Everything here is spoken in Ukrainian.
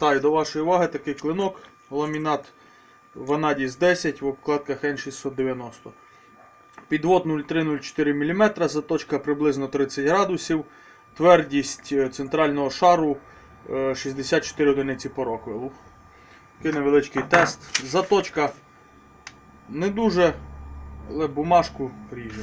Звертаю до вашої уваги такий клинок, ламінат Vanadis 10 в обкладках N690. Підвод 0,3-0,4 мм, заточка приблизно 30 градусів, твердість е, центрального шару е, 64 одиниці по роквелу. Такий невеличкий тест. Заточка не дуже, але бумажку ріже.